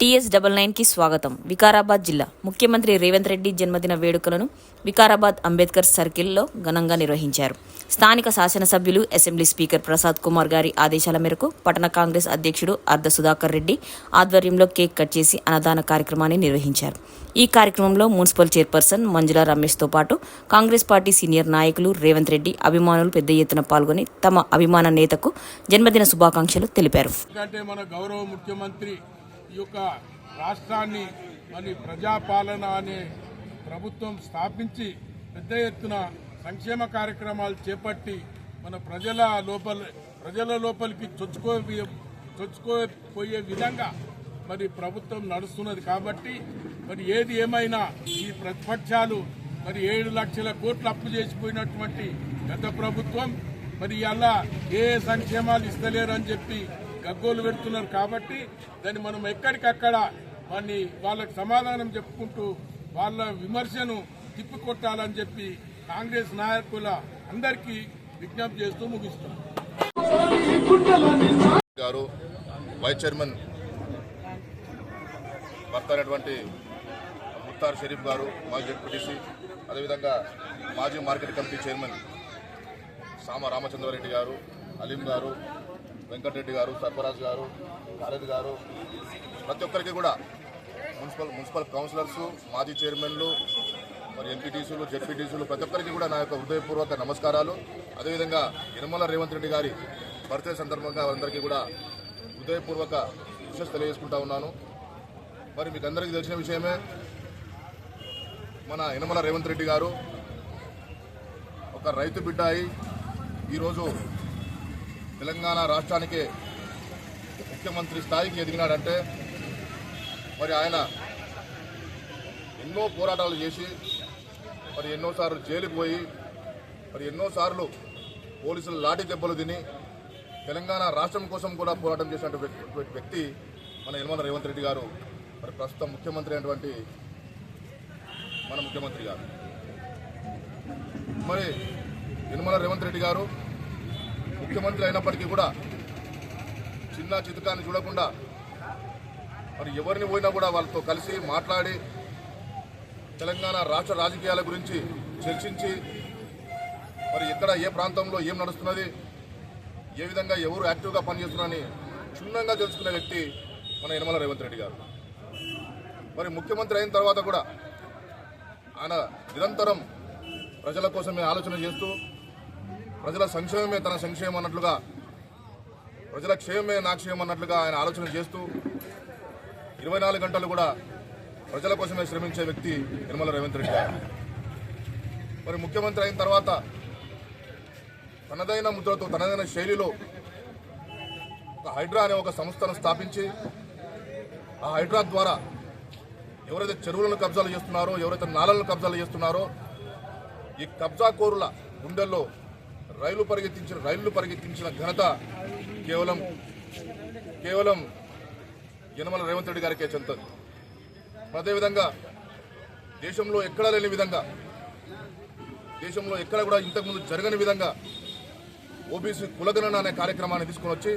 TS double నైన్కి స్వాగతం. వికారాబాద్ జిల్లా ముఖ్యమంత్రి రేవంత్ రెడ్డి జన్మదిన వేడుకలను వికారాబాద్ అంబేద్కర్ సర్కిల్లో ఘనంగా నిర్వహించారు. స్థానిక శాసనసభ్యులు అసెంబ్లీ స్పీకర్ ప్రసాద్ కుమార్ గారి ఆదేశాల మేరకు పట్టణ కాంగ్రెస్ అధ్యక్షుడు అర్ధ సుధాకర్ రెడ్డి ఆధ్వర్యంలో కేక్ కట్ చేసి అన్నదాన కార్యక్రమాన్ని నిర్వహించారు. ఈ కార్యక్రమంలో మున్సిపల్ చైర్పర్సన్ మంజుల రమేష్తో పాటు కాంగ్రెస్ పార్టీ సీనియర్ నాయకులు రేవంత్ రెడ్డి అభిమానులు పెద్ద ఎత్తున పాల్గొని తమ అభిమాన నేతకు జన్మదిన శుభాకాంక్షలు తెలిపారు. గౌరవ ముఖ్యమంత్రి ఈ యొక్క రాష్ట్రాన్ని మరి ప్రజాపాలన అనే ప్రభుత్వం స్థాపించి పెద్ద ఎత్తున సంక్షేమ కార్యక్రమాలు చేపట్టి మన ప్రజల లోపల ప్రజల లోపలికి చొచ్చుకో చొచ్చుకోపోయే విధంగా మరి ప్రభుత్వం నడుస్తున్నది కాబట్టి మరి ఏది ఏమైనా ఈ ప్రతిపక్షాలు మరి ఏడు లక్షల కోట్లు అప్పు చేసిపోయినటువంటి గత ప్రభుత్వం మరి అలా ఏ సంక్షేమాలు ఇస్తలేరు అని చెప్పి గగ్గోలు పెడుతున్నారు కాబట్టి దాన్ని మనం ఎక్కడికక్కడ వాడిని వాళ్ళకి సమాధానం చెప్పుకుంటూ వాళ్ళ విమర్శను తిప్పికొట్టాలని చెప్పి కాంగ్రెస్ నాయకుల అందరికీ విజ్ఞప్తి చేస్తూ ముగిస్తున్నాం. గారు వైస్ చైర్మన్ భర్త అయినటువంటి ముత్తార్ షరీఫ్ గారు మాజీ జడ్పీటీసీ అదేవిధంగా మాజీ మార్కెట్ కమిటీ చైర్మన్ సామ రామచంద్రారెడ్డి గారు అలీం గారు వెంకటరెడ్డి గారు సర్ఫరాజ్ గారు ఖాలిద్ గారు ప్రతి ఒక్కరికి కూడా మున్సిపల్ మున్సిపల్ కౌన్సిలర్స్ మాజీ చైర్మన్లు మరి ఎంపీటీసీలు జెడ్పీటీసీలు ప్రతి ఒక్కరికి కూడా నా యొక్క హృదయపూర్వక నమస్కారాలు. అదేవిధంగా నిర్మల రేవంత్ రెడ్డి గారి బర్త్డే సందర్భంగా అందరికీ కూడా హృదయపూర్వక విషెస్ తెలియజేసుకుంటా ఉన్నాను. మరి మీకు అందరికీ తెలిసిన విషయమే మన యనమల రేవంత్ రెడ్డి గారు ఒక రైతు బిడ్డ అయి ఈరోజు తెలంగాణ రాష్ట్రానికే ముఖ్యమంత్రి స్థాయికి ఎదిగినాడంటే మరి ఆయన ఎన్నో పోరాటాలు చేసి మరి ఎన్నోసార్లు జైలుపోయి మరి ఎన్నోసార్లు పోలీసులు లాఠీ దెబ్బలు తిని తెలంగాణ రాష్ట్రం కోసం కూడా పోరాటం చేసినటువంటి వ్యక్తి మన యనమల రేవంత్ రెడ్డి గారు. మరి ప్రస్తుతం ముఖ్యమంత్రి అయినటువంటి మన ముఖ్యమంత్రి గారు. మరి యనమల రేవంత్ రెడ్డి గారు ముఖ్యమంత్రి అయినప్పటికీ కూడా చిన్న చితకాన్ని చూడకుండా మరి ఎవరిని పోయినా కూడా వాళ్ళతో కలిసి మాట్లాడి తెలంగాణ రాష్ట్ర రాజకీయాల గురించి చర్చించి మరి ఎక్కడ ఏ ప్రాంతంలో ఏం నడుస్తున్నది ఏ విధంగా ఎవరు యాక్టివ్గా పనిచేస్తున్నారని క్షుణ్ణంగా తెలుసుకునే వ్యక్తి మన యనమల రేవంత్ రెడ్డి గారు. మరి ముఖ్యమంత్రి అయిన తర్వాత కూడా ఆయన నిరంతరం ప్రజల కోసమే ఆలోచన చేస్తూ ప్రజల సంక్షేమమే తన సంక్షేమం అన్నట్లుగా ప్రజల క్షేమమే నా క్షేమం అన్నట్లుగా ఆయన ఆలోచన చేస్తూ ఇరవై నాలుగు గంటలు కూడా ప్రజల కోసమే శ్రమించే వ్యక్తి నిర్మల రేవంత్ రెడ్డి గారు. మరి ముఖ్యమంత్రి అయిన తర్వాత తనదైన ముద్రతో తనదైన శైలిలో ఒక హైడ్రా అనే ఒక సంస్థను స్థాపించి ఆ హైడ్రా ద్వారా ఎవరైతే చెరువులను కబ్జాలు చేస్తున్నారో ఎవరైతే నాళలను కబ్జాలు చేస్తున్నారో ఈ కబ్జా కోరుల గుండెల్లో రైలు పరిగెత్తించిన రైళ్ళు పరిగెత్తించిన ఘనత కేవలం కేవలం యనమల రేవంత్ రెడ్డి గారికే చెందుతుంది. అదేవిధంగా దేశంలో ఎక్కడా లేని విధంగా దేశంలో ఎక్కడ కూడా ఇంతకుముందు జరగని విధంగా ఓబీసీ కులగణన అనే కార్యక్రమాన్ని తీసుకొని వచ్చి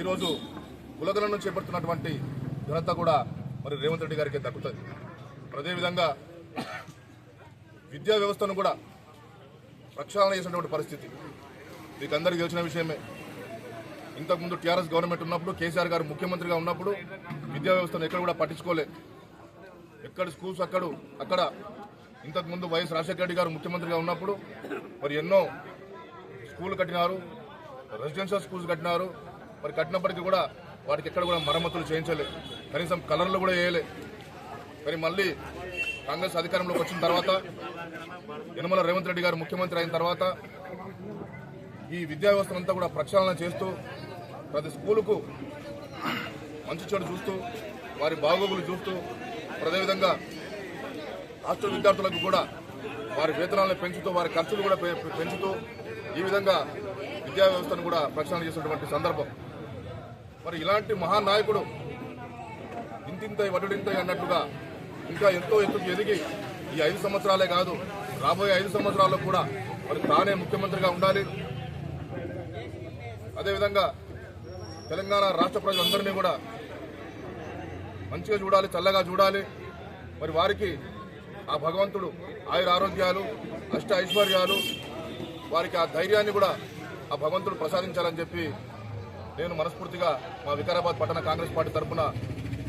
ఈరోజు కులగణను చేపడుతున్నటువంటి ఘనత కూడా మరి రేవంత్ రెడ్డి గారికి దక్కుతుంది. అదేవిధంగా విద్యా వ్యవస్థను కూడా ప్రక్షాళన చేసినటువంటి పరిస్థితి. మీకు అందరికీ తెలిసిన విషయమే. ఇంతకుముందు టీఆర్ఎస్ గవర్నమెంట్ ఉన్నప్పుడు కేసీఆర్ గారు ముఖ్యమంత్రిగా ఉన్నప్పుడు విద్యా వ్యవస్థను ఎక్కడ కూడా పట్టించుకోలే. ఎక్కడ స్కూల్స్ అక్కడ అక్కడ. ఇంతకుముందు వైఎస్ రాజశేఖర రెడ్డి గారు ముఖ్యమంత్రిగా ఉన్నప్పుడు మరి ఎన్నో స్కూల్ కట్టినారు రెసిడెన్షియల్ స్కూల్స్ కట్టినారు. మరి కట్టినప్పటికీ కూడా వాటికి ఎక్కడ కూడా మరమ్మతులు చేయించలే. కనీసం కలర్లు కూడా వేయలే. మరి మళ్ళీ కాంగ్రెస్ అధికారంలోకి వచ్చిన తర్వాత యనమల రేవంత్ రెడ్డి గారు ముఖ్యమంత్రి అయిన తర్వాత ఈ విద్యా వ్యవస్థనంతా కూడా ప్రక్షాళన చేస్తూ ప్రతి స్కూలుకు మంచి చెడు చూస్తూ వారి బాగోగులు చూస్తూ అదేవిధంగా హాస్టల్ విద్యార్థులకు కూడా వారి వేతనాలను పెంచుతూ వారి ఖర్చులు కూడా పె- పెంచుతూ ఈ విధంగా విద్యా వ్యవస్థను కూడా ప్రక్షాళన చేసినటువంటి సందర్భం. మరి ఇలాంటి మహానాయకుడు ఇంతింతై వడ్డింతై అన్నట్టుగా ఇంకా ఎంతో ఎత్తుకు ఎదిగి ఈ ఐదు సంవత్సరాలే కాదు రాబోయే ఐదు సంవత్సరాల్లో కూడా మరి తానే ముఖ్యమంత్రిగా ఉండాలి. అదేవిధంగా తెలంగాణ రాష్ట్ర ప్రజలందరినీ కూడా మంచిగా చూడాలి చల్లగా చూడాలి. మరి వారికి ఆ భగవంతుడు ఆయుర ఆరోగ్యాలు అష్ట ఐశ్వర్యాలు వారికి ఆ ధైర్యాన్ని కూడా ఆ భగవంతుడు ప్రసాదించాలని చెప్పి నేను మనస్ఫూర్తిగా మా వికారాబాద్ పట్టణ కాంగ్రెస్ పార్టీ తరఫున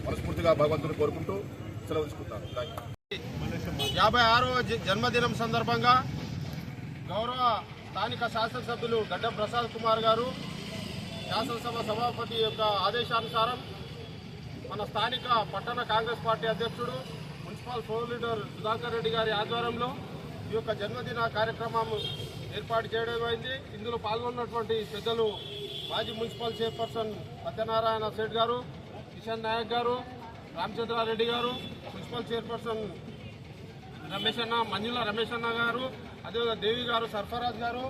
మనస్ఫూర్తిగా భగవంతుని కోరుకుంటూ సెలవు తీసుకుంటాను. థ్యాంక్ యాభై ఆరవ జ- జన్మదినం సందర్భంగా గౌరవ స్థానిక శాసనసభ్యులు గడ్డం ప్రసాద్ కుమార్ గారు శాసనసభ సభాపతి యొక్క ఆదేశానుసారం మన స్థానిక పట్టణ కాంగ్రెస్ పార్టీ అధ్యక్షుడు municipal floor leader Sudhakar Reddy గారి ఆధ్వర్యంలో ఈ యొక్క జన్మదిన కార్యక్రమం ఏర్పాటు చేయడం అయింది. ఇందులో పాల్గొన్నటువంటి పెద్దలు మాజీ మున్సిపల్ చైర్పర్సన్ సత్యనారాయణ శెట్ గారు కిషన్ నాయక్ గారు రామచంద్రారెడ్డి గారు మున్సిపల్ చైర్పర్సన్ రమేష్ అన్న మంజుల రమేష్ అన్న గారు అదేవిధంగా దేవి గారు సర్ఫరాజ్ గారు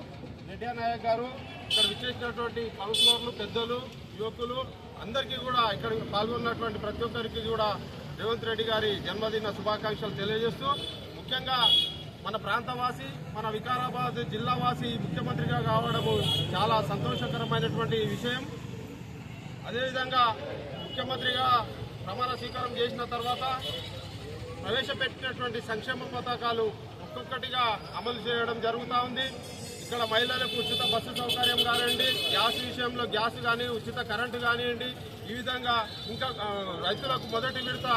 రెడ్డి నాయక్ గారు ఇక్కడ విచ్చేసినటువంటి కౌన్సిలర్లు పెద్దలు యువకులు అందరికీ కూడా ఇక్కడ పాల్గొన్నటువంటి ప్రతి ఒక్కరికి కూడా రేవంత్ రెడ్డి గారి జన్మదిన శుభాకాంక్షలు తెలియజేస్తూ ముఖ్యంగా మన ప్రాంతవాసి మన వికారాబాద్ జిల్లావాసి ముఖ్యమంత్రిగా కావడము చాలా సంతోషకరమైనటువంటి విషయం. అదేవిధంగా ముఖ్యమంత్రిగా ప్రమాణ స్వీకారం చేసిన తర్వాత ప్రవేశపెట్టినటువంటి సంక్షేమ పథకాలు ఒక్కొక్కటిగా అమలు చేయడం జరుగుతూ ఉంది. ఇక్కడ మహిళలకు ఉచిత బస్సు సౌకర్యం కానివ్వండి గ్యాస్ విషయంలో గ్యాస్ కానీ ఉచిత కరెంటు కానివ్వండి ఈ విధంగా ఇంకా రైతులకు మొదటి విడత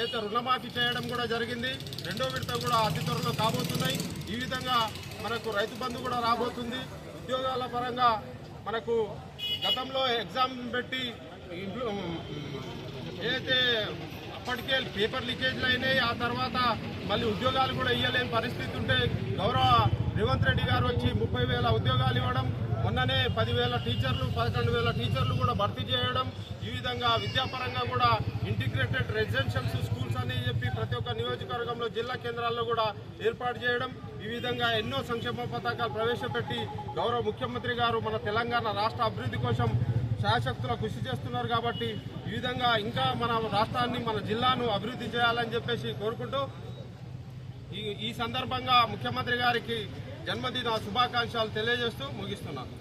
అయితే రుణమాఫీ చేయడం కూడా జరిగింది రెండో విడత కూడా అతి త్వరలో కాబోతున్నాయి. ఈ విధంగా మనకు రైతు బంధు కూడా రాబోతుంది. ఉద్యోగాల పరంగా మనకు గతంలో ఎగ్జామ్ పెట్టి ఏదైతే అప్పటికే పేపర్ లీకేజ్లు అయినాయి. ఆ తర్వాత మళ్ళీ ఉద్యోగాలు కూడా ఇవ్వలేని పరిస్థితి ఉంటే గౌరవ రేవంత్ రెడ్డి గారు వచ్చి ముప్పై వేల ఉద్యోగాలు ఇవ్వడం మొన్ననే పదివేల టీచర్లు పదకొండు వేల టీచర్లు కూడా భర్తీ చేయడం ఈ విధంగా విద్యాపరంగా కూడా ఇంటిగ్రేటెడ్ రెసిడెన్షియల్స్ స్కూల్స్ అని చెప్పి ప్రతి ఒక్క నియోజకవర్గంలో జిల్లా కేంద్రాల్లో కూడా ఏర్పాటు చేయడం ఈ విధంగా ఎన్నో సంక్షేమ పథకాలు ప్రవేశపెట్టి గౌరవ ముఖ్యమంత్రి గారు మన తెలంగాణ రాష్ట్ర అభివృద్ధి కోసం శాశక్తుల కృషి చేస్తున్నారు కాబట్టి ఈ విధంగా ఇంకా మన రాష్ట్రాన్ని మన జిల్లాను అభివృద్ధి చేయాలని చెప్పేసి కోరుకుంటూ ఈ ఈ సందర్భంగా ముఖ్యమంత్రి గారికి జన్మదిన శుభాకాంక్షలు తెలియజేస్తూ ముగిస్తున్నాను.